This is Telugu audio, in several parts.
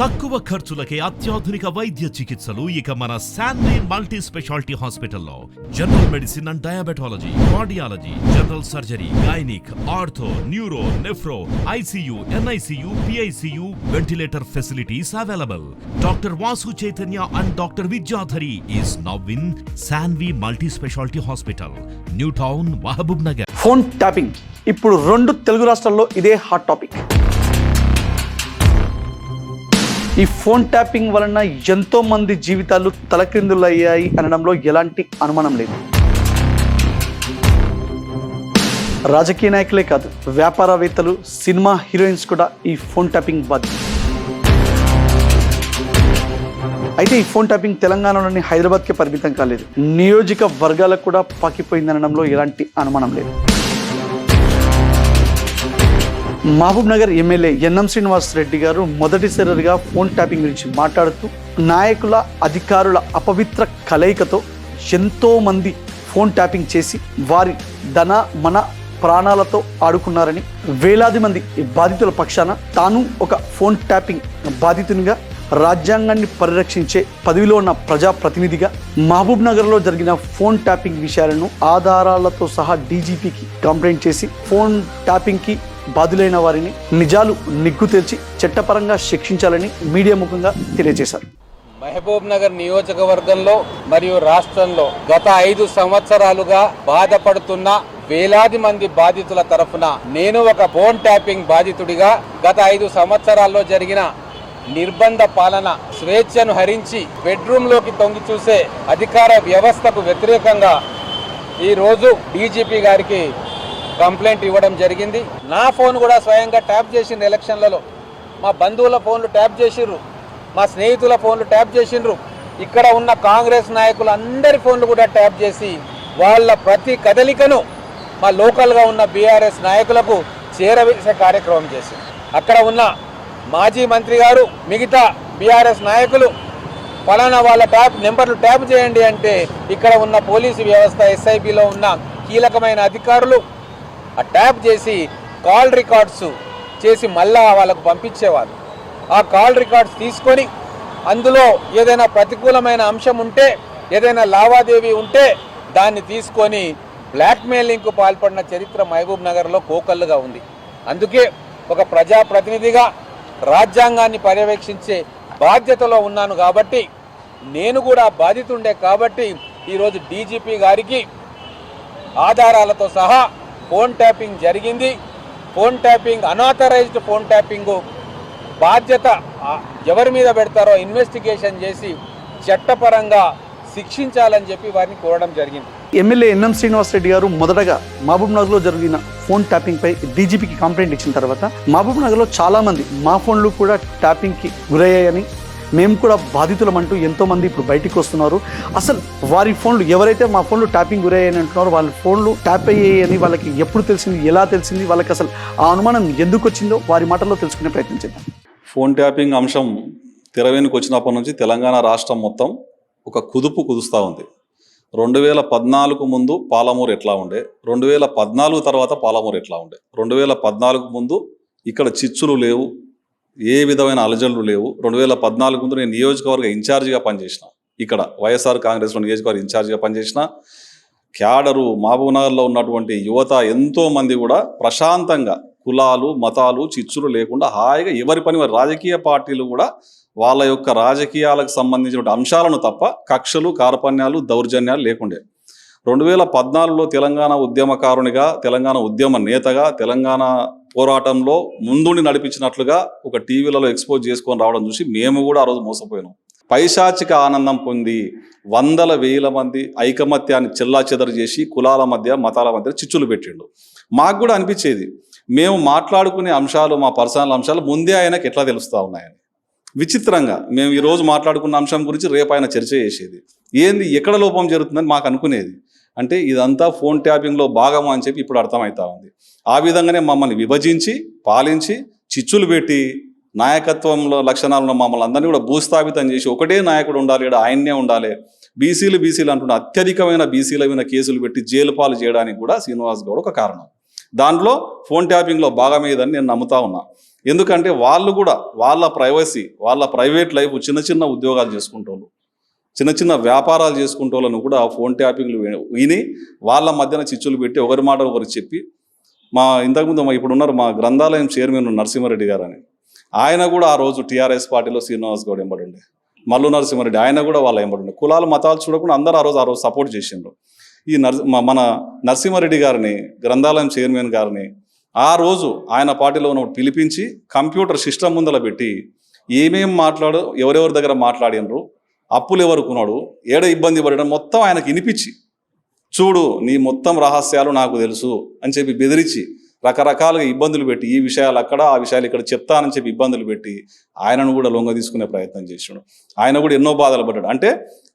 తక్కువ ఖర్చులకే అత్యాధునిక వైద్య చికిత్సలు. ఇక మన శాన్వి మల్టీ స్పెషాలిటీ హాస్పిటల్లో general medicine and diabetology cardiology general surgery gynaec ortho neuro nephro ICU NICU PICU ventilator facilities available. Doctor Vasu Chaitanya and doctor Vidyadhari is now in Shanvi multi speciality hospital new town Mahabubnagar. Phone tapping. ఇప్పుడు రెండు తెలుగు రాష్ట్రాల్లో ఇదే హాట్ టాపిక్. ఈ ఫోన్ ట్యాపింగ్ వలన ఎంతో మంది జీవితాలు తలక్రిందులయ్యాయి అనడంలో ఎలాంటి అనుమానం లేదు. రాజకీయ నాయకులే కాదు వ్యాపారవేత్తలు సినిమా హీరోయిన్స్ కూడా ఈ ఫోన్ ట్యాపింగ్ బాధ్యత అయితే ఈ ఫోన్ ట్యాపింగ్ తెలంగాణలోని హైదరాబాద్కే పరిమితం కాలేదు. నియోజకవర్గాలకు కూడా పాకిపోయిందనడంలో ఎలాంటి అనుమానం లేదు. Mahabubnagar MLA NM Srinivas Reddy గారు మొదటిసారిగా ఫోన్ ట్యాపింగ్ గురించి మాట్లాడుతూ నాయకుల అధికారుల అపవిత్ర కలయికతో ఎంతోమంది ఫోన్ ట్యాపింగ్ చేసి వారి ధన మన ప్రాణాలతో ఆడుకున్నారని వేలాది మంది బాధితుల పక్షాన తాను ఒక ఫోన్ ట్యాపింగ్ బాధితునిగా రాజ్యాంగాన్ని పరిరక్షించే పదవిలో ఉన్న ప్రజాప్రతినిధిగా మహబూబ్ నగర్లో జరిగిన ఫోన్ ట్యాపింగ్ విషయాలను ఆధారాలతో సహా డీజీపీకి కంప్లైంట్ చేసి ఫోన్ ట్యాపింగ్కి బాధులైన వారిని నిజాలు నిగ్గు తెల్చి చట్టపరంగా శిక్షించాలని మీడియా ముఖంగా తెలియజేశారు. మహబూబ్ నగర్ నియోజకవర్గంలో మరియు రాష్ట్రంలో గత ఐదు సంవత్సరాలుగా బాధపడుతున్న వేలాది మంది బాధితుల తరఫున నేను ఒక ఫోన్ ట్యాపింగ్ బాధితుడిగా గత ఐదు సంవత్సరాల్లో జరిగిన నిర్బంధ పాలన స్వేచ్ఛను హరించి బెడ్రూమ్లోకి తొంగి చూసే అధికార వ్యవస్థకు వ్యతిరేకంగా ఈరోజు డీజీపీ గారికి కంప్లైంట్ ఇవ్వడం జరిగింది. నా ఫోన్ కూడా స్వయంగా ట్యాప్ చేసిండ్రు ఎలక్షన్లలో. మా బంధువుల ఫోన్లు ట్యాప్ చేసిర్రు మా స్నేహితుల ఫోన్లు ట్యాప్ చేసిండ్రు. ఇక్కడ ఉన్న కాంగ్రెస్ నాయకులు అందరి ఫోన్లు కూడా ట్యాప్ చేసి వాళ్ళ ప్రతి కదలికను మా లోకల్గా ఉన్న బీఆర్ఎస్ నాయకులకు చేరవేసే కార్యక్రమం చేసింది అక్కడ ఉన్న మాజీ మంత్రి గారు మిగతా బీఆర్ఎస్ నాయకులు ఫలానా వాళ్ళ ట్యాప్ నెంబర్లు ట్యాప్ చేయండి అంటే ఇక్కడ ఉన్న పోలీసు వ్యవస్థ ఎస్ఐబిలో ఉన్న కీలకమైన అధికారులు ఆ ట్యాప్ చేసి కాల్ రికార్డ్స్ చేసి మళ్ళా వాళ్ళకు పంపించేవారు. ఆ కాల్ రికార్డ్స్ తీసుకొని అందులో ఏదైనా ప్రతికూలమైన అంశం ఉంటే ఏదైనా లావాదేవీ ఉంటే దాన్ని తీసుకొని బ్లాక్మెయిలింగ్కు పాల్పడిన చరిత్ర మహబూబ్ నగర్లో కోకల్లుగా ఉంది. అందుకే ఒక ప్రజాప్రతినిధిగా రాజ్యాంగాన్ని పర్యవేక్షించే బాధ్యతలో ఉన్నాను కాబట్టి నేను కూడా బాధితుండే కాబట్టి ఈరోజు డీజీపీ గారికి ఆధారాలతో సహా ఫోన్ ట్యాపింగ్ జరిగింది. Phone tapping unauthorised phone tapping బాధ్యత ఎవరి మీద పెడతారో ఇన్వెస్టిగేషన్ చేసి చట్టపరంగా శిక్షించాలని చెప్పి వారిని కోరడం జరిగింది. ఎమ్మెల్యే ఎన్ఎం శ్రీనివాస్ రెడ్డి గారు మొదటగా మహబూబ్ నగర్లో జరిగిన ఫోన్ ట్యాపింగ్ పై డీజీపీకి కంప్లైంట్ ఇచ్చిన తర్వాత మహబూబ్ నగర్లో చాలా మంది మా ఫోన్లు కూడా ట్యాపింగ్కి గురయ్యాయని మేము కూడా బాధితులం అంటూ ఎంతోమంది ఇప్పుడు బయటికి వస్తున్నారు. అసలు వారి ఫోన్లు ఎవరైతే మా ఫోన్లు ట్యాపింగ్ గురయ్యాయని అంటున్నారో వాళ్ళ ఫోన్లు ట్యాప్ అయ్యాయని వాళ్ళకి ఎప్పుడు తెలిసింది ఎలా తెలిసింది వాళ్ళకి అసలు ఆ అనుమానం ఎందుకు వచ్చిందో వారి మాటల్లో తెలుసుకునే ప్రయత్నం చేద్దాం. ఫోన్ ట్యాపింగ్ అంశం తెరవేనికి వచ్చినప్పటి నుంచి తెలంగాణ రాష్ట్రం మొత్తం ఒక కుదుపు కుదుస్తూ ఉంది. రెండు వేల పద్నాలుగు ముందు పాలమూరు ఎట్లా ఉండే? రెండు వేల పద్నాలుగు తర్వాత పాలమూరు ఎట్లా ఉండే? రెండు వేల పద్నాలుగు ముందు ఇక్కడ చిచ్చులు లేవు ఏ విధమైన అలజడులు లేవు. రెండు వేల పద్నాలుగు ముందు నేను నియోజకవర్గ ఇన్ఛార్జిగా పనిచేసిన. ఇక్కడ వైఎస్ఆర్ కాంగ్రెస్లో నియోజకవర్గ ఇన్ఛార్జిగా పనిచేసిన క్యాడరు మహబూబ్నగర్లో ఉన్నటువంటి యువత ఎంతోమంది కూడా ప్రశాంతంగా కులాలు మతాలు చిచ్చులు లేకుండా హాయిగా ఎవరి పని వారి రాజకీయ పార్టీలు కూడా వాళ్ళ యొక్క రాజకీయాలకు సంబంధించిన అంశాలను తప్ప కక్షలు కార్పణ్యాలు దౌర్జన్యాలు లేకుండే. రెండు వేల పద్నాలుగులో తెలంగాణ ఉద్యమకారునిగా తెలంగాణ ఉద్యమ నేతగా తెలంగాణ పోరాటంలో ముందుండి నడిపించినట్లుగా ఒక టీవీలలో ఎక్స్పోజ్ చేసుకొని రావడం చూసి మేము కూడా ఆ రోజు మోసపోయినాం. పైశాచిక ఆనందం పొంది వందల వేల మంది ఐకమత్యాన్ని చెల్లా చేసి కులాల మధ్య మతాల మధ్య చిచ్చులు పెట్టిండు. మాకు కూడా అనిపించేది మేము మాట్లాడుకునే అంశాలు మా పర్సనల్ అంశాలు ముందే ఆయనకు ఎట్లా తెలుస్తా ఉన్నాయని. విచిత్రంగా మేము ఈరోజు మాట్లాడుకున్న అంశం గురించి రేపు ఆయన చర్చ చేసేది. ఏంది ఎక్కడ లోపం జరుగుతుందని మాకు అనుకునేది. అంటే ఇదంతా ఫోన్ ట్యాపింగ్లో భాగమా అని చెప్పి ఇప్పుడు అర్థమవుతా ఉంది. ఆ విధంగానే మమ్మల్ని విభజించి పాలించి చిచ్చులు పెట్టి నాయకత్వంలో లక్షణాలను మమ్మల్ని అందరినీ కూడా భూస్థాపితం చేసి ఒకటే నాయకుడు ఉండాలి ఈడ ఆయన్నే ఉండాలి. బీసీలు బీసీలు అంటున్న అత్యధికమైన బీసీల మీద కేసులు పెట్టి జైలు పాలు చేయడానికి కూడా శ్రీనివాస్ గౌడ్ ఒక కారణం. దాంట్లో ఫోన్ ట్యాపింగ్లో భాగమేదని నేను నమ్ముతా ఉన్నా. ఎందుకంటే వాళ్ళు కూడా వాళ్ళ ప్రైవసీ వాళ్ళ ప్రైవేట్ లైఫ్ చిన్న చిన్న ఉద్యోగాలు చేసుకుంటారు చిన్న చిన్న వ్యాపారాలు చేసుకుంటోళ్ళను కూడా ఫోన్ ట్యాపింగ్లు విని- విని వాళ్ళ మధ్యన చిచ్చులు పెట్టి ఒకరి మాట ఒకరు చెప్పి మా ఇంతకుముందు మా ఇప్పుడు ఉన్నారు మా గ్రంథాలయం చైర్మన్ నరసింహారెడ్డి గారు అని ఆయన కూడా ఆ రోజు టీఆర్ఎస్ పార్టీలో శ్రీనివాస్ గౌడ్ ఎంబడుండే. మల్లు నరసింహారెడ్డి ఆయన కూడా వాళ్ళ ఎంబడుండే. కులాలు మతాలు చూడకుండా అందరూ ఆ రోజు ఆ రోజు సపోర్ట్ చేసిండ్రు. ఈ నర్ మన నరసింహారెడ్డి గారిని గ్రంథాలయం చైర్మన్ గారిని ఆ రోజు ఆయన పార్టీలో ఉన్న పిలిపించి కంప్యూటర్ సిస్టమ్ ముందల పెట్టి ఏమేం మాట్లాడు ఎవరెవరి దగ్గర మాట్లాడినరు అప్పులు ఎవరు కొన్నాడు? ఏడ ఇబ్బంది పడడం మొత్తం ఆయనకి వినిపించి చూడు నీ మొత్తం రహస్యాలు నాకు తెలుసు అని చెప్పి బెదిరించి రకరకాలుగా ఇబ్బందులు పెట్టి ఈ విషయాలు అక్కడ ఆ విషయాలు ఇక్కడ చెప్తానని చెప్పి ఇబ్బందులు పెట్టి ఆయనను కూడా లొంగ తీసుకునే ప్రయత్నం చేసాడు ఆయన కూడా ఎన్నో బాధలు పడ్డాడు. అంటే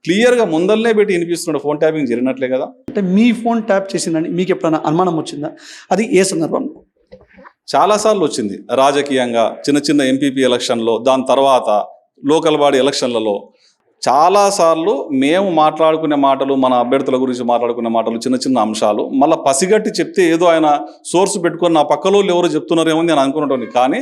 క్లియర్గా ముందల్నే పెట్టి వినిపిస్తున్నాడు ఫోన్ ట్యాపింగ్ జరిగినట్లే కదా? అంటే మీ ఫోన్ ట్యాప్ చేసిందని మీకు ఎప్పుడైనా అనుమానం వచ్చిందా? అది ఏ సందర్భంలో? చాలాసార్లు వచ్చింది. రాజకీయంగా చిన్న చిన్న ఎంపీపీ ఎలక్షన్లో దాని తర్వాత లోకల్ బాడీ ఎలక్షన్లలో చాలాసార్లు మేము మాట్లాడుకునే మాటలు మన అభ్యర్థుల గురించి మాట్లాడుకునే మాటలు చిన్న చిన్న అంశాలు మళ్ళీ పసిగట్టి చెప్తే ఏదో ఆయన సోర్స్ పెట్టుకొని నా పక్కలో ఎవరు చెప్తున్నారేమో అని నేను అనుకున్నటువంటి కానీ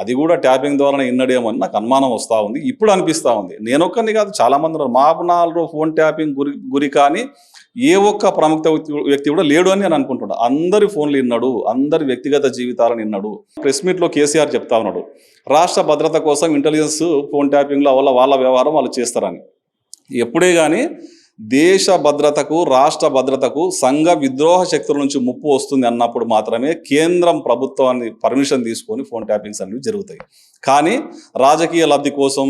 అది కూడా ట్యాపింగ్ ద్వారానే ఇన్నడేమని నాకు అనుమానం వస్తూ ఉంది. ఇప్పుడు అనిపిస్తూ ఉంది. నేను ఒక్కరిని కాదు చాలామంది ఉన్నారు. మా నాలుగు ఫోన్ ట్యాపింగ్ గురి గురి కానీ ఏ ఒక్క ప్రముఖ వ్యక్తి వ్యక్తి కూడా లేడు అని నేను అనుకుంటున్నాను అందరి ఫోన్లు ఇన్నాడు అందరి వ్యక్తిగత జీవితాలను ఇన్నాడు. ప్రెస్ మీట్లో కేసీఆర్ చెప్తా ఉన్నాడు రాష్ట్ర భద్రత కోసం ఇంటెలిజెన్స్ ఫోన్ ట్యాపింగ్ల వల్ల వాళ్ళ వ్యవహారం వాళ్ళు చేస్తారని. ఎప్పుడే కానీ దేశ భద్రతకు రాష్ట్ర భద్రతకు సంఘ విద్రోహ శక్తుల నుంచి ముప్పు వస్తుంది అన్నప్పుడు మాత్రమే కేంద్రం ప్రభుత్వాన్ని పర్మిషన్ తీసుకొని ఫోన్ ట్యాపింగ్స్ అనేవి జరుగుతాయి. కానీ రాజకీయ లబ్ధి కోసం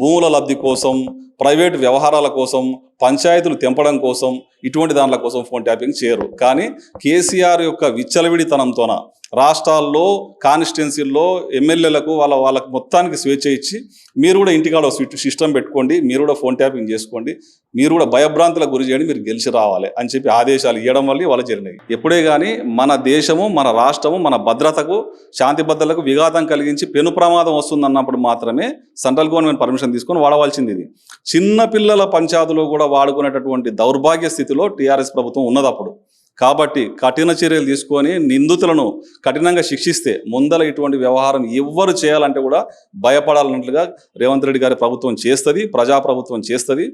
భూముల లబ్ధి కోసం ప్రైవేట్ వ్యవహారాల కోసం పంచాయతీలు తెంపడం కోసం ఇటువంటి దానిల కోసం ఫోన్ ట్యాపింగ్ చేయరు. కానీ కేసీఆర్ యొక్క విచ్చలవిడితనంతోన రాష్ట్రాల్లో కాన్స్టిట్యున్సీల్లో ఎమ్మెల్యేలకు వాళ్ళ వాళ్ళకి మొత్తానికి స్వేచ్ఛ ఇచ్చి మీరు కూడా ఇంటికాడ ఒక సిస్టమ్ పెట్టుకోండి మీరు కూడా ఫోన్ ట్యాపింగ్ చేసుకోండి మీరు కూడా భయభ్రాంతులకు గురి చేయండి మీరు గెలిచి రావాలి అని చెప్పి ఆదేశాలు ఇవ్వడం వల్ల వాళ్ళు జరిగినాయి. ఎప్పుడే కానీ మన దేశము మన రాష్ట్రము మన భద్రతకు శాంతి భద్రతలకు విఘాతం కలిగించి పెను ప్రమాదం వస్తుందన్నప్పుడు మాత్రమే సెంట్రల్ గవర్నమెంట్ పర్మిషన్ తీసుకొని వాడవలసింది ఇది. చిన్నపిల్లల పంచాయతీలో కూడా వాడుకునేటటువంటి దౌర్భాగ్య స్థితిలో టీఆర్ఎస్ ప్రభుత్వం ఉన్నది అప్పుడు. కాబట్టి కఠిన చర్యలు తీసుకొని నిందితులను కఠినంగా శిక్షిస్తే ముందల ఇటువంటి వ్యవహారం ఎవ్వరు చేయాలంటే కూడా భయపడాలన్నట్లుగా రేవంత్ రెడ్డి గారి ప్రభుత్వం చేస్తుంది ప్రజాప్రభుత్వం చేస్తుంది.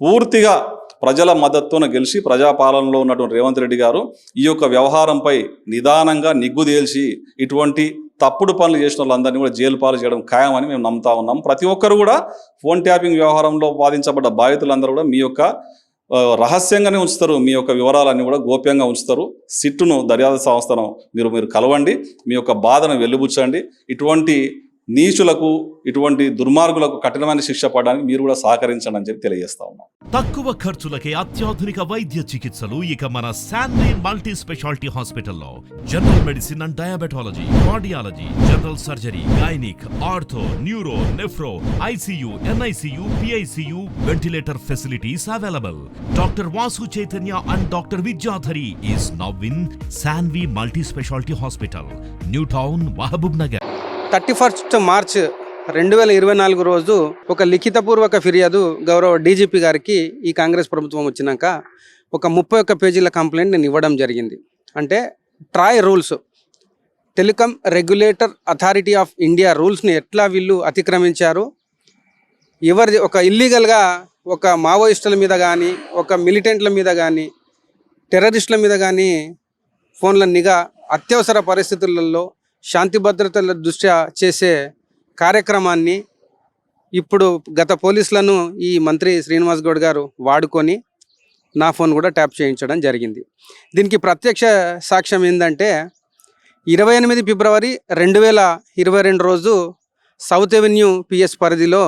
పూర్తిగా ప్రజల మద్దతున గెలిచి ప్రజాపాలనలో ఉన్నటువంటి రేవంత్ రెడ్డి గారు ఈ యొక్క వ్యవహారంపై నిదానంగా నిగ్గుదేల్చి ఇటువంటి తప్పుడు పనులు చేసిన వాళ్ళందరినీ కూడా జైలు పాలు చేయడం ఖాయమని మేము నమ్ముతా ఉన్నాం. ప్రతి ఒక్కరు కూడా ఫోన్ ట్యాపింగ్ వ్యవహారంలో బాధించబడ్డ బాధితులందరూ కూడా మీ యొక్క రహస్యంగానే ఉంచుతారు. మీ యొక్క వివరాలన్నీ కూడా గోప్యంగా ఉంచుతారు. సిట్టును దర్యాప్తు సంస్థను మీరు మీరు కలవండి. మీ యొక్క బాధను వెలుబుచ్చండి. ఇటువంటి నీచులకు ఇటువంటి దుర్మార్గులకు కఠినమైన శిక్ష పడడానికి మీరు కూడా సహకరించండి అని చెప్పి తెలియజేస్తా ఉన్నాం. తక్కువ ఖర్చులకే అత్యాధునిక వైద్య చికిత్సలు ఇక మన శాన్లీ మల్టీ స్పెషాలిటీ హాస్పిటల్లో general medicine and diabetology cardiology general surgery gynaec ortho neuro nephro ICU NICU PICU ventilator facilities available. Doctor Vasu Chaitanya and doctor Vidyadhari is now in Shanvi multi speciality hospital new town Mahabubnagar. Thirty first March రెండు వేల ఇరవై నాలుగు రోజు ఒక లిఖితపూర్వక ఫిర్యాదు గౌరవ డీజీపీ గారికి ఈ కాంగ్రెస్ ప్రభుత్వం వచ్చినాక ఒక ముప్పై ఒక్క పేజీల కంప్లైంట్ నేను ఇవ్వడం జరిగింది. అంటే TRAI rules. Telecom regulator authority of India రూల్స్ని ఎట్లా వీళ్ళు అతిక్రమించారు? ఎవరిది ఒక ఇల్లీగల్గా ఒక మావోయిస్టుల మీద కానీ ఒక మిలిటెంట్ల మీద కానీ టెర్రరిస్టుల మీద కానీ ఫోన్ల నిఘా అత్యవసర పరిస్థితులలో శాంతి భద్రతల దృష్ట్యా చేసే కార్యక్రమాన్ని ఇప్పుడు గత పోలీసులను ఈ మంత్రి శ్రీనివాస్ గౌడ్ గారు వాడుకొని నా ఫోన్ కూడా ట్యాప్ చేయించడం జరిగింది. దీనికి ప్రత్యక్ష సాక్ష్యం ఏంటంటే ఇరవై ఎనిమిది ఫిబ్రవరి రెండు వేల ఇరవై రెండు రోజు సౌత్ ఎవెన్యూ పిఎస్ పరిధిలో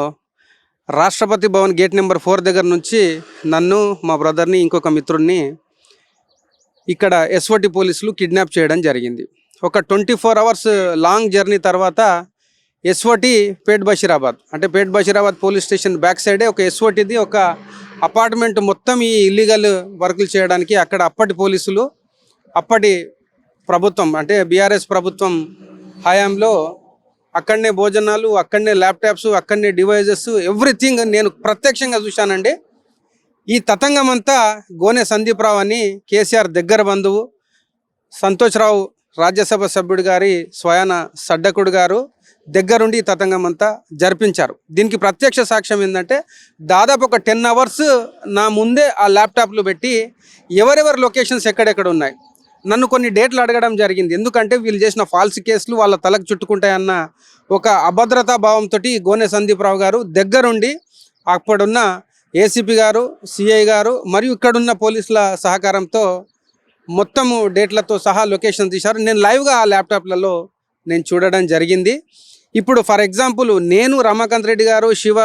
Rashtrapati Bhavan gate number four దగ్గర నుంచి నన్ను మా బ్రదర్ని ఇంకొక మిత్రుడిని ఇక్కడ ఎస్ఓటి పోలీసులు కిడ్నాప్ చేయడం జరిగింది. ఒక twenty four hours long journey తర్వాత ఎస్ఓటి పేట్ బషీరాబాద్. అంటే Pet Basheerabad police station back సైడే ఒక ఎస్ఓటిది ఒక అపార్ట్మెంట్ మొత్తం ఈ ఇల్లీగల్ వర్కులు చేయడానికి అక్కడ అప్పటి పోలీసులు అప్పటి ప్రభుత్వం అంటే బీఆర్ఎస్ ప్రభుత్వం హయాంలో అక్కడనే భోజనాలు అక్కడనే ల్యాప్టాప్స్ అక్కడనే డివైజెస్ ఎవ్రీథింగ్ నేను ప్రత్యక్షంగా చూశానండి. ఈ తతంగం అంతా గోనె సందీప్రావు అని కేసీఆర్ దగ్గర బంధువు సంతోష్ రావు రాజ్యసభ సభ్యుడు గారి స్వయాన సడ్డకుడు గారు దగ్గరుండి ఈ తతంగం అంతా జరిపించారు. దీనికి ప్రత్యక్ష సాక్ష్యం ఏంటంటే దాదాపు ఒక టెన్ అవర్స్ నా ముందే ఆ ల్యాప్టాప్లు పెట్టి ఎవరెవరి లొకేషన్స్ ఎక్కడెక్కడ ఉన్నాయి నన్ను కొన్ని డేట్లు అడగడం జరిగింది. ఎందుకంటే వీళ్ళు చేసిన ఫాల్స్ కేసులు వాళ్ళ తలకు చుట్టుకుంటాయన్న ఒక అభద్రతా భావంతో గోనె సందీప్రావు గారు దగ్గరుండి అప్పుడున్న ఏసీపీ గారు సిఐ గారు మరియు ఇక్కడున్న పోలీసుల సహకారంతో మొత్తము డేట్లతో సహా లొకేషన్ తీశారు. నేను లైవ్గా ఆ ల్యాప్టాప్లలో నేను చూడడం జరిగింది. ఇప్పుడు ఫర్ ఎగ్జాంపుల్ నేను రమాకాంత్ రెడ్డి గారు శివ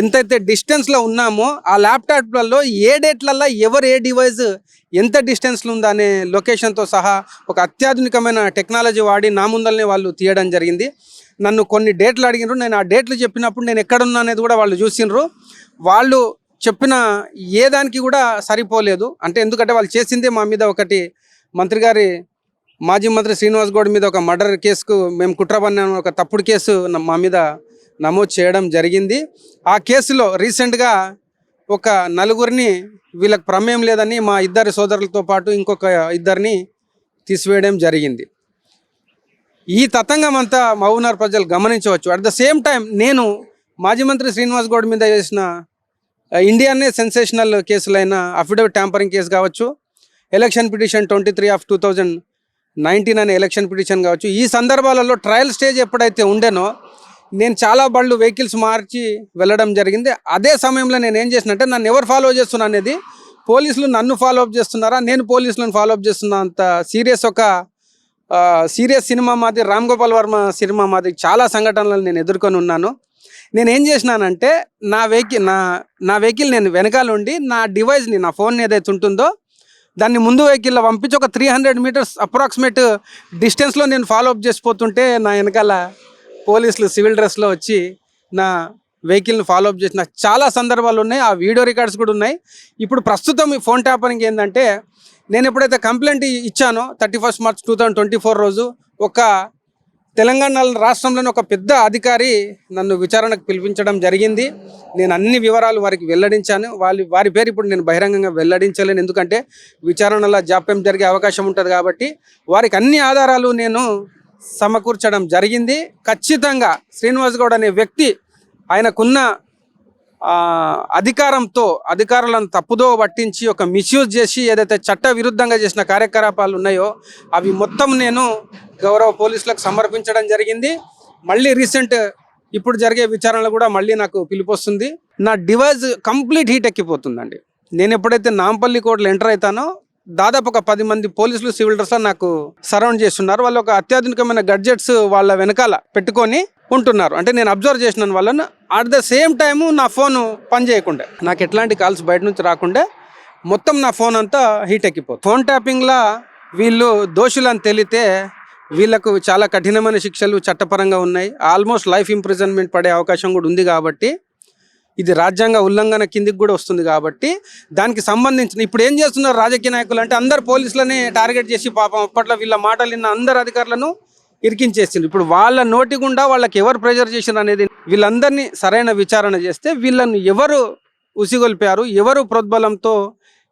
ఎంతైతే డిస్టెన్స్లో ఉన్నామో ఆ ల్యాప్టాప్లలో ఏ డేట్లల్లో ఎవరు ఏ డివైస్ ఎంత డిస్టెన్స్లో ఉందా అనే లొకేషన్తో సహా ఒక అత్యాధునికమైన టెక్నాలజీ వాడి నా ముందల్ని వాళ్ళు తీయడం జరిగింది. నన్ను కొన్ని డేట్లు అడిగినారు. నేను ఆ డేట్లు చెప్పినప్పుడు నేను ఎక్కడున్నా అనేది కూడా వాళ్ళు చూసినారు. వాళ్ళు చెప్పిన ఏ దానికి కూడా సరిపోలేదు. అంటే ఎందుకంటే వాళ్ళు చేసిందే మా మీద ఒకటి మంత్రి గారి మాజీ మంత్రి శ్రీనివాస్ గౌడ్ మీద ఒక మర్డర్ కేసుకు మేము కుట్రబన్న ఒక తప్పుడు కేసు మా మీద నమోదు చేయడం జరిగింది. ఆ కేసులో రీసెంట్గా ఒక నలుగురిని వీళ్ళకి ప్రమేయం లేదని మా ఇద్దరి సోదరులతో పాటు ఇంకొక ఇద్దరిని తీసివేయడం జరిగింది. ఈ తతంగం అంతా మహబూబ్నగర్ ప్రజలు గమనించవచ్చు. అట్ ద సేమ్ టైం నేను మాజీ మంత్రి శ్రీనివాస్ గౌడ్ మీద చేసిన ఇండియానే సెన్సేషనల్ కేసులైన అఫిడవిట్ ట్యాంపరింగ్ కేసు కావచ్చు election petition twenty three of two thousand nineteen అనే ఎలక్షన్ పిటిషన్ కావచ్చు. ఈ సందర్భాలలో ట్రయల్ స్టేజ్ ఎప్పుడైతే ఉండేనో నేను చాలా బళ్ళు వెహికల్స్ మార్చి వెళ్ళడం జరిగింది. అదే సమయంలో నేను ఏం చేసినంటే నన్ను ఎవరు ఫాలో చేస్తున్నా అనేది పోలీసులు నన్ను ఫాలో అప్ చేస్తున్నారా నేను పోలీసులను ఫాలో అప్ చేస్తున్నా అంత సీరియస్ ఒక సీరియస్ సినిమా మాది రామ్ గోపాల్ వర్మ సినిమా మాది చాలా సంఘటనలు నేను ఎదుర్కొని ఉన్నాను. నేను ఏం చేసినానంటే నా వెహికల్ నా నా వెహికల్ నేను వెనకాల ఉండి నా డివైస్ని నా ఫోన్ ఏదైతే ఉంటుందో దాన్ని ముందు వెహికల్లో పంపించి ఒక త్రీ హండ్రెడ్ మీటర్స్ అప్రాక్సిమేట్ డిస్టెన్స్లో నేను ఫాలో అప్ చేసిపోతుంటే నా వెనకాల పోలీసులు సివిల్ డ్రెస్లో వచ్చి నా వెహికల్ని ఫాలో అప్ చేసిన చాలా సందర్భాలు ఉన్నాయి. ఆ వీడియో రికార్డ్స్ కూడా ఉన్నాయి. ఇప్పుడు ప్రస్తుతం ఈ ఫోన్ ట్యాపరింగ్ ఏంటంటే నేను ఎప్పుడైతే complaint ఇచ్చానో thirty first March two thousand twenty four రోజు ఒక తెలంగాణ రాష్ట్రంలోని ఒక పెద్ద అధికారి నన్ను విచారణకు పిలిపించడం జరిగింది. నేను అన్ని వివరాలు వారికి వెల్లడించాను. వాళ్ళ వారి పేరు ఇప్పుడు నేను బహిరంగంగా వెల్లడించలేను. ఎందుకంటే విచారణలో జాప్యం జరిగే అవకాశం ఉంటుంది కాబట్టి వారికి అన్ని ఆధారాలు నేను సమకూర్చడం జరిగింది. ఖచ్చితంగా శ్రీనివాస్ గౌడ్ అనే వ్యక్తి ఆయనకున్న అధికారంతో అధికారులను తప్పుదో పట్టించి ఒక మిస్యూజ్ చేసి ఏదైతే చట్ట విరుద్ధంగా చేసిన కార్యకలాపాలు ఉన్నాయో అవి మొత్తం నేను గౌరవ పోలీసులకు సమర్పించడం జరిగింది. మళ్ళీ రీసెంట్ ఇప్పుడు జరిగే విచారణలో కూడా మళ్ళీ నాకు పిలుపు వస్తుంది నా డివైజ్ కంప్లీట్ హీట్ ఎక్కిపోతుందండి. నేను ఎప్పుడైతే నాంపల్లి కోర్టులో ఎంటర్ అవుతానో దాదాపు ఒక పది మంది పోలీసులు సివిల్ డ్రెస్ నాకు సరౌండ్ చేస్తున్నారు. వాళ్ళు ఒక అత్యాధునికమైన గడ్జెట్స్ వాళ్ళ వెనకాల పెట్టుకొని ఉంటున్నారు. అంటే నేను అబ్జర్వ్ చేసినాను వాళ్ళను. అట్ ద సేమ్ టైము నా ఫోన్ పనిచేయకుండా నాకు ఎట్లాంటి కాల్స్ బయట నుంచి రాకుండా. మొత్తం నా ఫోన్ అంతా హీట్ ఎక్కిపోతుంది. ఫోన్ ట్యాపింగ్లా వీళ్ళు దోషులని తెలితే వీళ్ళకు చాలా కఠినమైన శిక్షలు చట్టపరంగా ఉన్నాయి. ఆల్మోస్ట్ లైఫ్ ఇంప్రిజన్మెంట్ పడే అవకాశం కూడా ఉంది కాబట్టి ఇది రాజ్యాంగ ఉల్లంఘన కిందికి కూడా వస్తుంది కాబట్టి దానికి సంబంధించిన ఇప్పుడు ఏం చేస్తున్నారు రాజకీయ నాయకులు అంటే అందరు పోలీసులని టార్గెట్ చేసి పాపం అప్పట్లో వీళ్ళ మాటలు విన్న అందరు అధికారులను ఇరికించేసింది ఇప్పుడు వాళ్ళ నోటి గుండా వాళ్ళకి ఎవరు ప్రెజర్ చేసిండ్రు అనేది వీళ్ళందరినీ సరైన విచారణ చేస్తే వీళ్ళను ఎవరు ఉసిగొల్పారు ఎవరు ప్రోద్బలంతో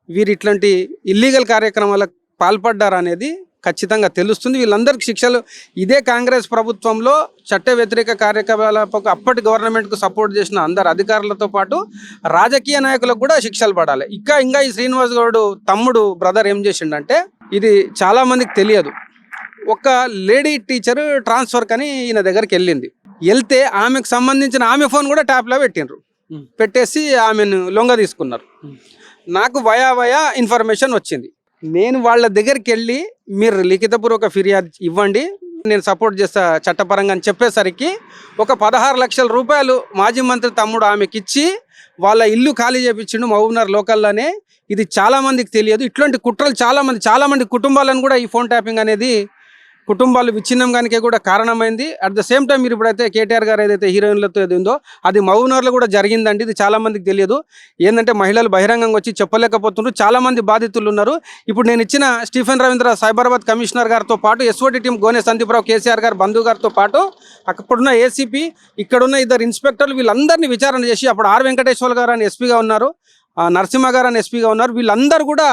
వీరు ఇట్లాంటి ఇల్లీగల్ కార్యక్రమాలకు పాల్పడ్డారు అనేది ఖచ్చితంగా తెలుస్తుంది. వీళ్ళందరికీ శిక్షలు. ఇదే కాంగ్రెస్ ప్రభుత్వంలో చట్ట వ్యతిరేక కార్యకలాపాలకు అప్పటి గవర్నమెంట్కు సపోర్ట్ చేసిన అందరు అధికారులతో పాటు రాజకీయ నాయకులకు కూడా శిక్షలు పడాలి. ఇంకా ఇంకా ఈ శ్రీనివాస్ గౌడ్ తమ్ముడు బ్రదర్ ఏం చేసిండంటే ఇది చాలా మందికి తెలియదు. ఒక లేడీ టీచర్ ట్రాన్స్ఫర్ కని ఈయన దగ్గరికి వెళ్ళింది. వెళ్తే ఆమెకు సంబంధించిన ఆమె ఫోన్ కూడా ట్యాప్లో పెట్టిండ్రు. పెట్టేసి ఆమెను లొంగ తీసుకున్నారు. నాకు వయా వయా ఇన్ఫర్మేషన్ వచ్చింది. నేను వాళ్ళ దగ్గరికి వెళ్ళి మీరు లిఖితపూర్వక ఫిర్యాదు ఇవ్వండి. నేను సపోర్ట్ చేస్తా చట్టపరంగా అని చెప్పేసరికి ఒక పదహారు లక్షల రూపాయలు మాజీ మంత్రి తమ్ముడు ఆమెకి ఇచ్చి వాళ్ళ ఇల్లు ఖాళీ చేపించిండు మహబూబ్నగర్ లోకల్లోనే. ఇది చాలామందికి తెలియదు. ఇట్లాంటి కుట్రలు చాలామంది చాలామంది కుటుంబాలను కూడా ఈ ఫోన్ ట్యాపింగ్ అనేది కుటుంబాలు విచ్ఛిన్నంగానికే కూడా కారణమైంది. అట్ ద సేమ్ టైం మీరు ఇప్పుడైతే కేటీఆర్ గారు ఏదైతే హీరోయిన్లతో ఏది ఉందో అది మహబూబ్నగర్లో కూడా జరిగిందండి. ఇది చాలామందికి తెలియదు. ఏంటంటే మహిళలు బహిరంగంగా వచ్చి చెప్పలేకపోతున్నారు చాలామంది బాధితులు ఉన్నారు. ఇప్పుడు నేను ఇచ్చిన స్టీఫెన్ రవీంద్ర సైబరాబాద్ కమిషనర్ గారితో పాటు SOT team Gone Sandeep Rao KCR గారు బంధువు గారితో పాటు అక్కడున్న ఏసీపీ ఇక్కడున్న ఇద్దరు ఇన్స్పెక్టర్లు వీళ్ళందరినీ విచారణ చేసి అప్పుడు ఆర్ వెంకటేశ్వర గారు అని ఎస్పీగా ఉన్నారు. నరసింహ గారు అని ఎస్పీగా ఉన్నారు. వీళ్ళందరూ కూడా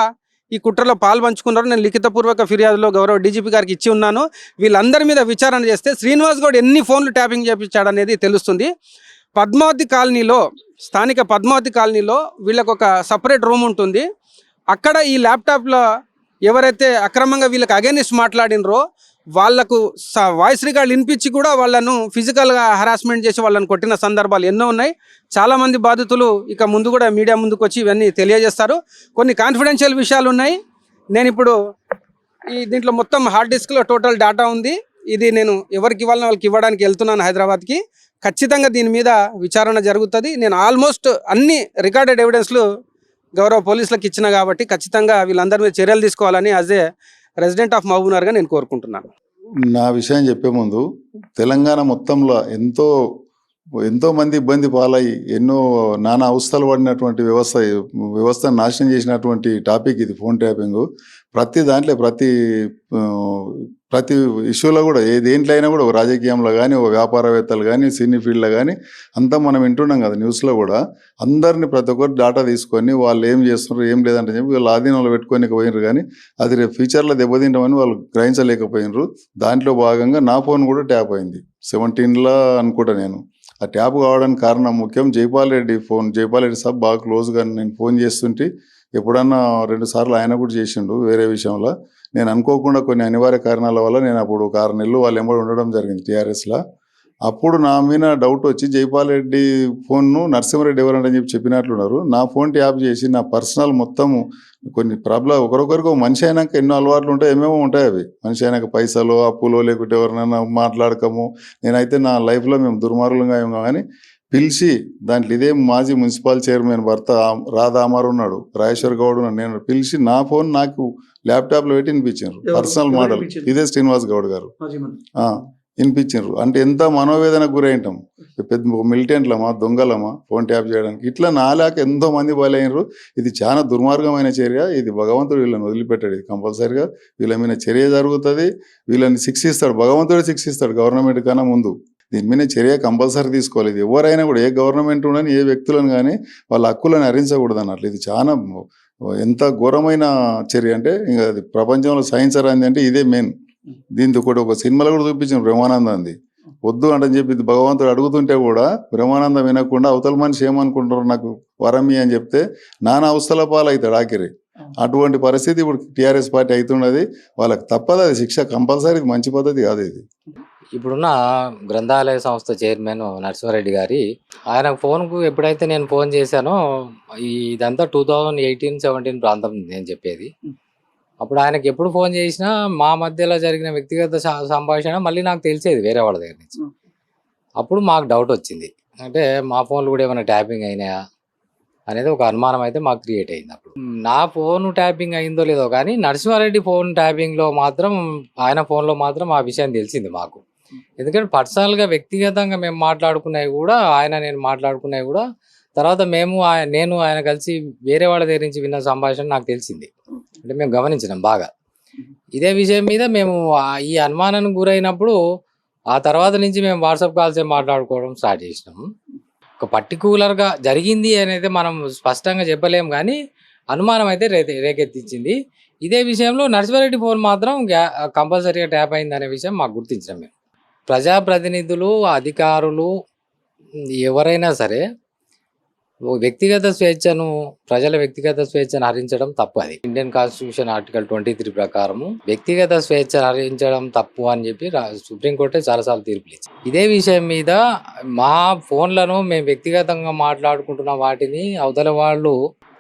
ఈ కుట్రలో పాల్పంచుకున్నారో నేను లిఖితపూర్వక ఫిర్యాదులో గౌరవ డీజీపీ గారికి ఇచ్చి ఉన్నాను. వీళ్ళందరి మీద విచారణ చేస్తే శ్రీనివాస్ గౌడ్ ఎన్ని ఫోన్లు ట్యాపింగ్ చేపించాడనేది తెలుస్తుంది. పద్మావతి కాలనీలో స్థానిక పద్మావతి కాలనీలో వీళ్ళకు ఒక సపరేట్ రూమ్ ఉంటుంది. అక్కడ ఈ ల్యాప్టాప్లో ఎవరైతే అక్రమంగా వీళ్ళకి అగేనిస్ట్ మాట్లాడినరో వాళ్ళకు స- వాయిస్ రికార్డు వినిపించి కూడా వాళ్ళను ఫిజికల్గా హరాస్మెంట్ చేసి వాళ్ళని కొట్టిన సందర్భాలు ఎన్నో ఉన్నాయి. చాలామంది బాధితులు ఇక ముందు కూడా మీడియా ముందుకు వచ్చి ఇవన్నీ తెలియజేస్తారు. కొన్ని కాన్ఫిడెన్షియల్ విషయాలు ఉన్నాయి. నేను ఇప్పుడు ఈ దీంట్లో మొత్తం హార్డ్ డిస్క్లో టోటల్ డేటా ఉంది. ఇది నేను ఎవరికి ఇవ్వాలని వాళ్ళకి ఇవ్వడానికి వెళ్తున్నాను హైదరాబాద్కి. ఖచ్చితంగా దీని మీద విచారణ జరుగుతుంది. నేను ఆల్మోస్ట్ అన్ని రికార్డెడ్ ఎవిడెన్స్లు గౌరవ పోలీసులకు ఇచ్చిన కాబట్టి ఖచ్చితంగా వీళ్ళందరి మీద చర్యలు తీసుకోవాలని యాజ్ ఏ రెసిడెంట్ ఆఫ్ మహబూబ్నగర్గా నేను కోరుకుంటున్నాను. నా విషయం చెప్పే ముందు తెలంగాణ మొత్తంలో ఎంతో ఎంతో మంది ఇబ్బంది పాలయ్యి ఎన్నో నానా అవస్థలు పడినటువంటి వ్యవస్థ వ్యవస్థను నాశనం చేసినటువంటి టాపిక్ ఇది ఫోన్ ట్యాపింగ్ ప్రతి దాంట్లో ప్రతి ప్రతి ఇష్యూలో కూడా ఏ దేంట్లో అయినా కూడా ఒక రాజకీయంలో కానీ ఒక వ్యాపారవేత్తలు కానీ సినీ ఫీల్డ్లో కానీ అంతా మనం వింటున్నాం కదా న్యూస్లో కూడా. అందరిని ప్రతి ఒక్కరు డేటా తీసుకొని వాళ్ళు ఏం చేస్తున్నారు ఏం లేదంటే చెప్పి వీళ్ళు ఆధీనంలో పెట్టుకొని పోయినారు కానీ అది రేపు ఫ్యూచర్లో దెబ్బతింటామని వాళ్ళు గ్రహించలేకపోయినారు. దాంట్లో భాగంగా నా ఫోన్ కూడా ట్యాప్ అయింది. సెవెంటీన్లో అనుకుంటా నేను. ఆ ట్యాప్ కావడానికి కారణం ముఖ్యం. జైపాల్ రెడ్డి ఫోన్ జైపాల్ రెడ్డి సాబ్ బాగా క్లోజ్గా నేను ఫోన్ చేస్తుంటే ఎప్పుడన్నా రెండు సార్లు ఆయన కూడా చేసిండు వేరే విషయంలో. నేను అనుకోకుండా కొన్ని అనివార్య కారణాల వల్ల నేను అప్పుడు ఒక ఆరు నెలలు వాళ్ళు ఎంబడి ఉండడం జరిగింది టీఆర్ఎస్లో. అప్పుడు నా మీద డౌట్ వచ్చి జైపాల్ రెడ్డి ఫోన్ను నరసింహారెడ్డి ఎవరంటే చెప్పి చెప్పినట్లున్నారు. నా ఫోన్ ట్యాప్ చేసి నా పర్సనల్ మొత్తం కొన్ని ప్రాబ్లం ఒకరొకరికి మనిషి అయినాక ఎన్నో అలవాట్లు ఉంటాయి ఏమేమో ఉంటాయి అవి. మనిషి అయినాక పైసలు అప్పులో లేకుంటే ఎవరినైనా మాట్లాడకము. నేనైతే నా లైఫ్లో మేము దుర్మార్గులుగా ఏమో కానీ పిలిచి దాంట్లో ఇదే మాజీ మున్సిపల్ చైర్మన్ భర్త ఆ- రాధా అమర్ ఉన్నాడు రాజేశ్వర్ గౌడ్ ఉన్నాడు. నేను పిలిచి నా ఫోన్ నాకు ల్యాప్టాప్లో పెట్టి వినిపించారు? Personal model? ఇదే శ్రీనివాస్ గౌడ్ గారు. ఆ, వినిపించారు అంటే ఎంత మనోవేదనకు గురైంటాం. పెద్ద మిలిటెంట్లమా దొంగలమా ఫోన్ ట్యాప్ చేయడానికి. ఇట్లా నాలాక ఎంతో మంది బలైనరు. ఇది చాలా దుర్మార్గమైన చర్య. ఇది భగవంతుడు వీళ్ళని వదిలిపెట్టాడు. ఇది కంపల్సరిగా వీళ్ళ మీద చర్య జరుగుతుంది. వీళ్ళని శిక్షిస్తాడు. భగవంతుడు శిక్షిస్తాడు గవర్నమెంట్ కన్నా ముందు. దీని మీద చర్య కంపల్సరీ తీసుకోవాలి. ఇది ఎవరైనా కూడా ఏ గవర్నమెంట్ ఉండని ఏ వ్యక్తులను కానీ వాళ్ళ హక్కులను హరించకూడదు అన్నట్లు. ఇది చాలా ఎంత ఘోరమైన చర్య అంటే ఇంకా అది ప్రపంచంలో సైన్స్ అరాంది అంటే ఇదే మెయిన్ దీంతో కూడా ఒక సినిమాలో కూడా చూపించిన బ్రహ్మానందంది వద్దు అంటని చెప్పి భగవంతుడు అడుగుతుంటే కూడా బ్రహ్మానందం వినకుండా అవతల మనిషి ఏమనుకుంటారు నాకు వరమి అని చెప్తే నానా అవస్థల పాలవుతాడు ఆఖరి. అటువంటి పరిస్థితి ఇప్పుడు టీఆర్ఎస్ పార్టీ అవుతున్నది వాళ్ళకి తప్పదు అది శిక్ష కంపల్సరీ ఇది మంచి పద్ధతి కాదు ఇది. ఇప్పుడున్న గ్రంథాలయ సంస్థ చైర్మన్ నరసింహారెడ్డి గారి ఆయన ఫోన్కు ఎప్పుడైతే నేను ఫోన్ చేశానో ఈ ఇదంతా టూ థౌజండ్ ఎయిటీన్ సెవెంటీన్ ప్రాంతం నేను చెప్పేది. అప్పుడు ఆయనకి ఎప్పుడు ఫోన్ చేసినా మా మధ్యలో జరిగిన వ్యక్తిగత సంభాషణ మళ్ళీ నాకు తెలిసేది వేరే వాళ్ళ దగ్గర నుంచి. అప్పుడు మాకు డౌట్ వచ్చింది. అంటే మా ఫోన్లు కూడా ఏమైనా ట్యాపింగ్ అయినాయా? అనేది ఒక అనుమానం అయితే మాకు క్రియేట్ అయింది అప్పుడు. నా ఫోన్ ట్యాపింగ్ అయిందో లేదో కానీ నరసింహారెడ్డి ఫోన్ ట్యాపింగ్లో మాత్రం ఆయన ఫోన్లో మాత్రం ఆ విషయం తెలిసింది మాకు. ఎందుకంటే పర్సనల్గా వ్యక్తిగతంగా మేము మాట్లాడుకున్నవి కూడా ఆయన నేను మాట్లాడుకున్నవి కూడా తర్వాత మేము ఆయన నేను ఆయన కలిసి వేరే వాళ్ళ దగ్గర నుంచి విన్న సంభాషణ నాకు తెలిసింది. అంటే మేము గమనించినాం బాగా. ఇదే విషయం మీద మేము ఈ అనుమానానికి గురైనప్పుడు ఆ తర్వాత నుంచి మేము వాట్సాప్ కాల్స్ మాట్లాడుకోవడం స్టార్ట్ చేసినాం ఒక పర్టికులర్గా జరిగింది అనేది మనం స్పష్టంగా చెప్పలేము కానీ అనుమానం అయితే రే రేకెత్తించింది. ఇదే విషయంలో నరసింహారెడ్డి ఫోన్ మాత్రం కంపల్సరీగా ట్యాప్ అయింది అనే విషయం మాకు గుర్తించడం మేము ప్రజాప్రతినిధులు అధికారులు ఎవరైనా సరే వ్యక్తిగత స్వేచ్ఛను ప్రజల వ్యక్తిగత స్వేచ్ఛను హరించడం తప్పు అది. Indian constitution article twenty three ప్రకారము వ్యక్తిగత స్వేచ్ఛను హరించడం తప్పు అని చెప్పి రా- సుప్రీంకోర్టే చాలాసార్లు తీర్పులు ఇచ్చింది. ఇదే విషయం మీద మా ఫోన్లను మేము వ్యక్తిగతంగా మాట్లాడుకుంటున్న వాటిని అవతల వాళ్ళు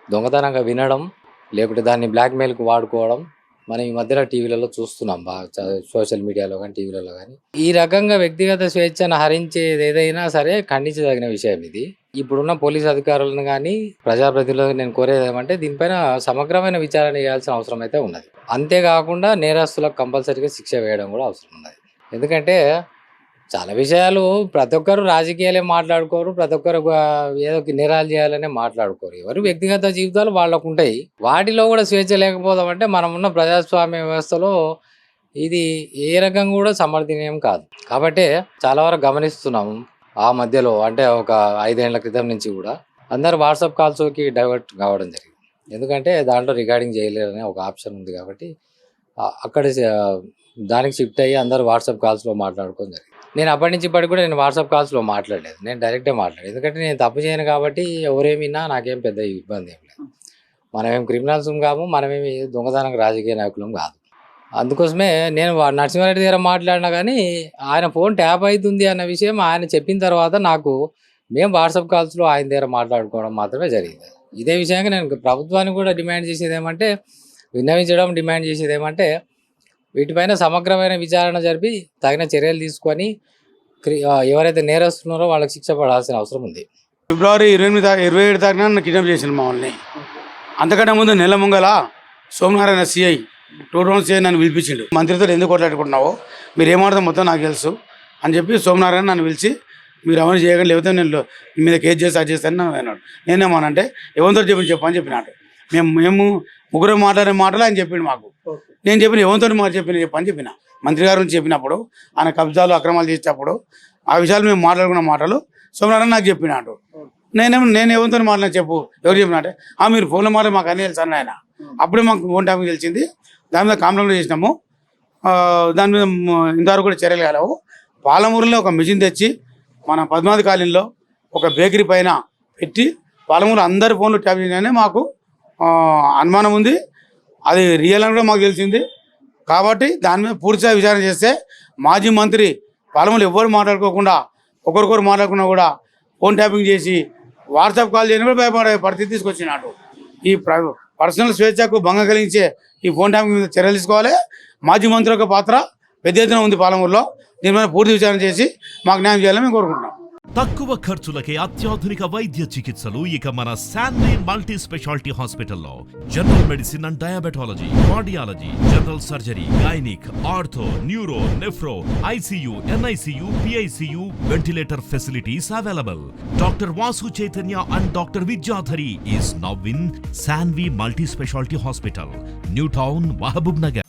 దొంగతనంగా వినడం లేకుంటే దాన్ని బ్లాక్మెయిల్కి వాడుకోవడం మనం ఈ మధ్యలో టీవీలలో చూస్తున్నాం బాగా సోషల్ మీడియాలో కానీ టీవీలలో కానీ ఈ రకంగా వ్యక్తిగత స్వేచ్ఛను హరించేది ఏదైనా సరే ఖండించదగిన విషయం ఇది. ఇప్పుడున్న పోలీస్ అధికారులను కానీ ప్రజాప్రతినిధులను నేను కోరేది ఏమంటే దీనిపైన సమగ్రమైన విచారణ చేయాల్సిన అవసరం అయితే ఉన్నది. అంతేకాకుండా నేరస్తులకు కంపల్సరీగా శిక్ష వేయడం కూడా అవసరం ఉన్నది. ఎందుకంటే చాలా విషయాలు ప్రతి ఒక్కరు రాజకీయాలే మాట్లాడుకోరు ప్రతి ఒక్కరు ఏదో నిరాలు నేరాలు చేయాలనే మాట్లాడుకోరు. ఎవరు వ్యక్తిగత జీవితాలు వాళ్ళకు ఉంటాయి వాటిలో కూడా స్వేచ్ఛ లేకపోవడం అంటే మనం ఉన్న ప్రజాస్వామ్య వ్యవస్థలో ఇది ఏ రకంగా కూడా సమర్థనీయం కాదు. కాబట్టి చాలా వరకు గమనిస్తున్నాము ఆ మధ్యలో అంటే ఒక ఐదేళ్ళ క్రితం నుంచి కూడా అందరు వాట్సాప్ కాల్స్కి డైవర్ట్ కావడం జరిగింది. ఎందుకంటే దాంట్లో రికార్డింగ్ చేయలేరనే ఒక ఆప్షన్ ఉంది కాబట్టి అక్కడ దానికి షిఫ్ట్ అయ్యి అందరూ వాట్సాప్ కాల్స్లో మాట్లాడుకోవడం జరిగింది. నేను అప్పటి నుంచి ఇప్పటికి కూడా నేను వాట్సాప్ కాల్స్లో మాట్లాడలేదు. నేను డైరెక్టే మాట్లాడలేదు. ఎందుకంటే నేను తప్పు చేయను కాబట్టి ఎవరేమిన్నా నాకేం పెద్ద ఇబ్బంది ఏం లేదు. మనమేం క్రిమినల్స్ కాము మనమేమి దొంగతనం రాజకీయ నాయకులం కాదు. అందుకోసమే నేను నరసింహారెడ్డి దగ్గర మాట్లాడినా కానీ ఆయన ఫోన్ ట్యాప్ అవుతుంది అన్న విషయం ఆయన చెప్పిన తర్వాత నాకు మేము వాట్సాప్ కాల్స్లో ఆయన దగ్గర మాట్లాడుకోవడం మాత్రమే జరిగింది. ఇదే విషయంగా నేను ప్రభుత్వానికి కూడా డిమాండ్ చేసేది ఏమంటే విన్నవించడం డిమాండ్ చేసేది ఏమంటే వీటిపైన సమగ్రమైన విచారణ జరిపి తగిన చర్యలు తీసుకొని ఎవరైతే నేరస్తున్నారో వాళ్ళకి శిక్ష పడాల్సిన అవసరం ఉంది. ఫిబ్రవరి ఇరవై ఎనిమిది ఇరవై ఏడు తారీఖున నన్ను కిడ్నాప్ చేసింది మామూలుని అంతకంటే ముందు నెల ముంగల సోమనారాయణ సిఐ టూ రౌండ్ సిఐ నన్ను పిలిపించిండు. మంత్రితో ఎందుకు కొట్లాడుకుంటున్నావో మీరు ఏమాడదో మొత్తం నాకు తెలుసు అని చెప్పి సోమనారాయణ నన్ను పిలిచి మీరు అవన్నీ చేయకండి లేకపోతే నేను మీద కేసు చేసి అది చేస్తాను నన్ను అన్నాడు. నేనేమోనంటే ఎవరితో చెప్పి చెప్పని చెప్పినాడు. మేము మేము ముగ్గురు మాట్లాడే మాటలు ఆయన చెప్పిండు మాకు. నేను చెప్పిన ఎవరితో మాట చెప్పిన చెప్పని చెప్పిన మంత్రి గారు చెప్పినప్పుడు ఆయన కబ్జాలు అక్రమాలు చేసేటప్పుడు ఆ విషయాలు మేము మాట్లాడుకున్న మాటలు సోమనారాయణ నాకు చెప్పినాడు. నేనేమో నేను ఎవరితో మాట్లాడిన చెప్పు ఎవరు చెప్పినట్టే ఆ మీరు ఫోన్లో మాట మాకు అన్నీ తెలుసు అన్న ఆయన అప్పుడే మాకు ఫోన్ టైం తెలిసింది. దాని మీద కాంప్లైంట్ చేసినాము. దాని మీద ఇంతవరకు కూడా చర్యలు కాలేవు. పాలమూరులో ఒక మిషన్ తెచ్చి మన పద్మావతి కాలనీలో ఒక బేకరీ పైన పెట్టి పాలమూరు అందరి ఫోన్లు ట్యాప్ చేయగానే మాకు అనుమానం ఉంది. అది రియల్ అని కూడా మాకు తెలిసింది. కాబట్టి దాని మీద పూర్తిగా విచారణ చేస్తే మాజీ మంత్రి పాలమూరు ఎవ్వరు మాట్లాడుకోకుండా ఒకరికొకరు మాట్లాడకుండా కూడా ఫోన్ ట్యాపింగ్ చేసి వాట్సాప్ కాల్ చేయడం కూడా భయపడే పరిస్థితి తీసుకొచ్చినాడు. ఈ ప్ర- పర్సనల్ స్వేచ్ఛకు భంగం కలిగించే ఈ ఫోన్ ట్యాపింగ్ మీద చర్యలు తీసుకోవాలి. మాజీ మంత్రి యొక్క పాత్ర పెద్ద ఎత్తున ఉంది పాలమూరులో. దీని మీద పూర్తి విచారణ చేసి మాకు న్యాయం చేయాలని మేము కోరుకుంటున్నాం. తక్కువ ఖర్చులకే అత్యాధునిక వైద్య చికిత్సలు ఇక మన శాన్లీ మల్టీ స్పెషాలిటీ హాస్పిటల్లో. General medicine and diabetology cardiology general surgery gynaec ortho neuro nephro ICU NICU PICU ventilator facilities available. Doctor Vasu Chaitanya and doctor Vidyadhari is now in Shanvi multi speciality hospital new town Mahabubnagar.